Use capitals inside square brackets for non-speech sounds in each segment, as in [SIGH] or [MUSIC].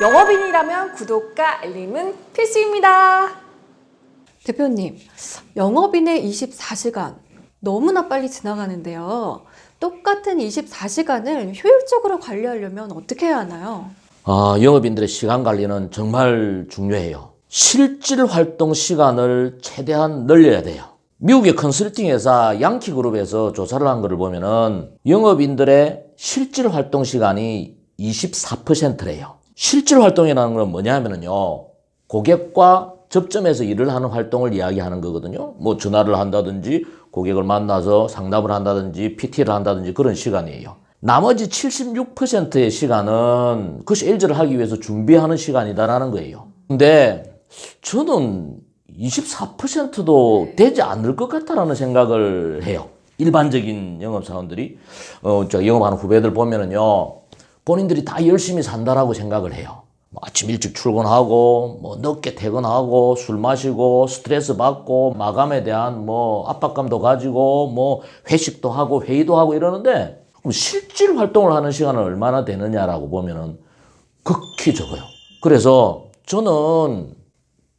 영업인이라면 구독과 알림은 필수입니다. 대표님, 영업인의 24시간 너무나 빨리 지나가는데요. 똑같은 24시간을 효율적으로 관리하려면 어떻게 해야 하나요? 아, 영업인들의 시간 관리는 정말 중요해요. 실질 활동 시간을 최대한 늘려야 돼요. 미국의 컨설팅 회사 양키 그룹에서 조사를 한 거를 보면은 영업인들의 실질 활동 시간이 24%래요. 실질 활동이라는 건 뭐냐면은요. 고객과 접점에서 일을 하는 활동을 이야기하는 거거든요. 뭐 전화를 한다든지 고객을 만나서 상담을 한다든지 PT를 한다든지 그런 시간이에요. 나머지 76%의 시간은 그 세일즈를 하기 위해서 준비하는 시간이다라는 거예요. 근데 저는 24%도 되지 않을 것 같다라는 생각을 해요. 일반적인 영업사원들이, 어, 저 영업하는 후배들 보면은요, 본인들이 다 열심히 산다라고 생각을 해요. 뭐 아침 일찍 출근하고, 뭐 늦게 퇴근하고, 술 마시고, 스트레스 받고, 마감에 대한 뭐 압박감도 가지고, 뭐 회식도 하고, 회의도 하고 이러는데, 실질 활동을 하는 시간은 얼마나 되느냐라고 보면은 극히 적어요. 그래서 저는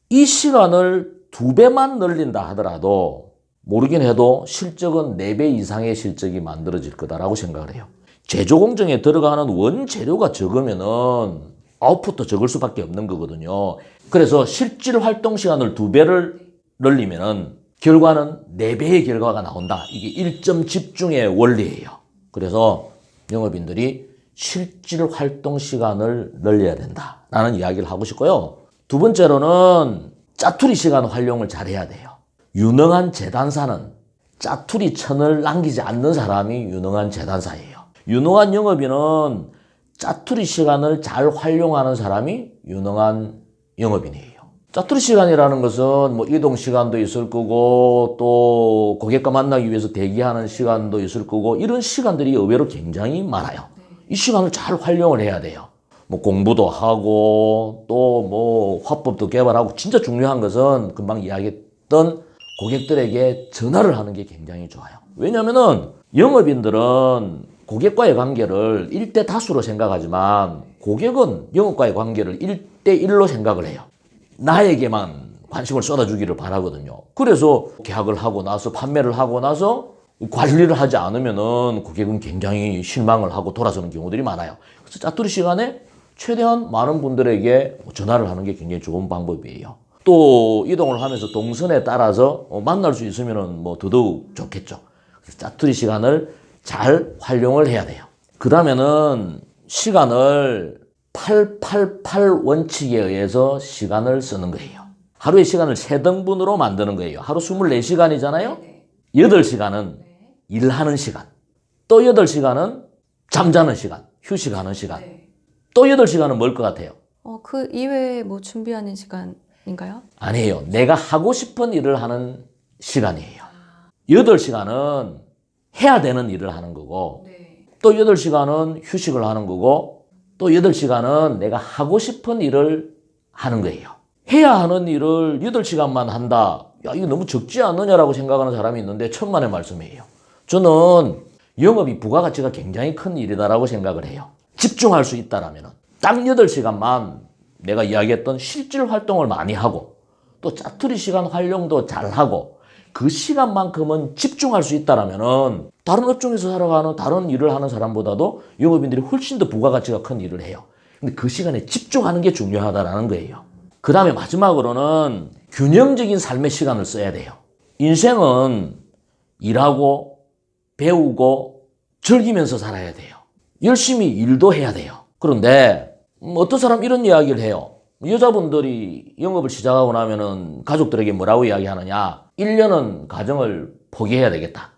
이 시간을 두 배만 늘린다 하더라도 모르긴 해도 실적은 네 배 이상의 실적이 만들어질 거다라고 생각을 해요. 제조 공정에 들어가는 원재료가 적으면은 아웃풋도 적을 수밖에 없는 거거든요. 그래서 실질 활동 시간을 두 배를 늘리면은 결과는 네 배의 결과가 나온다. 이게 일점 집중의 원리예요. 그래서 영업인들이 실질 활동 시간을 늘려야 된다라는 이야기를 하고 싶고요. 두 번째로는 짜투리 시간 활용을 잘해야 돼요. 유능한 재단사는 짜투리 천을 남기지 않는 사람이 유능한 재단사예요. 유능한 영업인은 짜투리 시간을 잘 활용하는 사람이 유능한 영업인이에요. 짜투리 시간이라는 것은 뭐 이동 시간도 있을 거고 또 고객과 만나기 위해서 대기하는 시간도 있을 거고 이런 시간들이 의외로 굉장히 많아요. 이 시간을 잘 활용을 해야 돼요. 뭐 공부도 하고 또 뭐 화법도 개발하고 진짜 중요한 것은 금방 이야기했던 고객들에게 전화를 하는 게 굉장히 좋아요. 왜냐면은 영업인들은 고객과의 관계를 1대 다수로 생각하지만 고객은 영업과의 관계를 1대 1로 생각을 해요. 나에게만 관심을 쏟아주기를 바라거든요. 그래서 계약을 하고 나서 판매를 하고 나서 관리를 하지 않으면은 고객은 굉장히 실망을 하고 돌아서는 경우들이 많아요. 그래서 짜투리 시간에 최대한 많은 분들에게 전화를 하는 게 굉장히 좋은 방법이에요. 또 이동을 하면서 동선에 따라서 만날 수 있으면은 뭐 더더욱 좋겠죠. 그래서 짜투리 시간을 잘 활용을 해야 돼요. 그 다음에는 시간을 888 원칙에 의해서 시간을 쓰는 거예요. 하루의 시간을 세 등분으로 만드는 거예요. 하루 24시간이잖아요? 8시간은 일하는 시간. 또 8시간은 잠자는 시간, 휴식하는 시간. 또 8시간은 뭘 것 같아요? 어, 그 이외에 뭐 준비하는 시간인가요? 아니에요. 내가 하고 싶은 일을 하는 시간이에요. 8시간은 해야 되는 일을 하는 거고, 또 8시간은 휴식을 하는 거고, 또 8시간은 내가 하고 싶은 일을 하는 거예요. 해야 하는 일을 8시간만 한다. 야, 이거 너무 적지 않느냐라고 생각하는 사람이 있는데, 천만의 말씀이에요. 저는 영업이 부가가치가 굉장히 큰 일이다라고 생각을 해요. 집중할 수 있다라면. 딱 8시간만 내가 이야기했던 실질 활동을 많이 하고, 또 짜투리 시간 활용도 잘 하고, 그 시간만큼은 집중할 수 있다라면은 다른 업종에서 살아가는 다른 일을 하는 사람보다도 영업인들이 훨씬 더 부가가치가 큰 일을 해요. 근데 그 시간에 집중하는 게 중요하다라는 거예요. 그 다음에 마지막으로는 균형적인 삶의 시간을 써야 돼요. 인생은 일하고 배우고 즐기면서 살아야 돼요. 열심히 일도 해야 돼요. 그런데 음, 어떤 사람 이런 이야기를 해요. 여자분들이 영업을 시작하고 나면은 가족들에게 뭐라고 이야기하느냐. 1년은 가정을 포기해야 되겠다.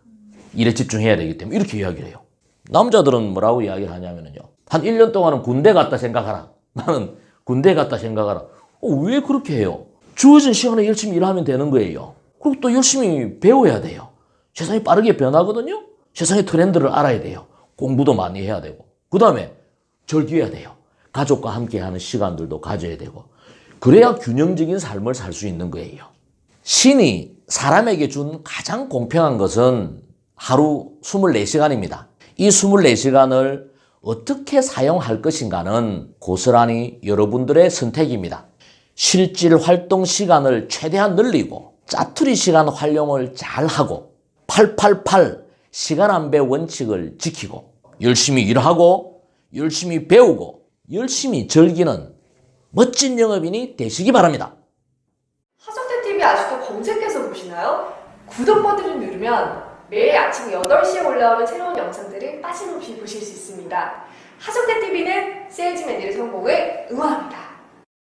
일에 집중해야 되기 때문에 이렇게 이야기를 해요. 남자들은 뭐라고 이야기를 하냐면요. 한 1년 동안은 군대 갔다 생각하라. [LAUGHS] 나는 군대 갔다 생각하라. 어, 왜 그렇게 해요? 주어진 시간에 열심히 일하면 되는 거예요. 그리고 또 열심히 배워야 돼요. 세상이 빠르게 변하거든요? 세상의 트렌드를 알아야 돼요. 공부도 많이 해야 되고. 그 다음에 즐겨야 돼요. 가족과 함께 하는 시간들도 가져야 되고. 그래야 균형적인 삶을 살 수 있는 거예요. 신이 사람에게 준 가장 공평한 것은 하루 24시간입니다. 이 24시간을 어떻게 사용할 것인가는 고스란히 여러분들의 선택입니다. 실질 활동 시간을 최대한 늘리고 짜투리 시간 활용을 잘 하고 888 시간 안배 원칙을 지키고 열심히 일하고 열심히 배우고 열심히 즐기는 멋진 영업인이 되시기 바랍니다. 하석대 TV 아직도 검색해서 보시나요? 구독 버튼을 누르면 매일 아침 8시에 올라오는 새로운 영상들을 빠짐없이 보실 수 있습니다. 하석대 TV는 세일즈맨들의 성공을 응원합니다.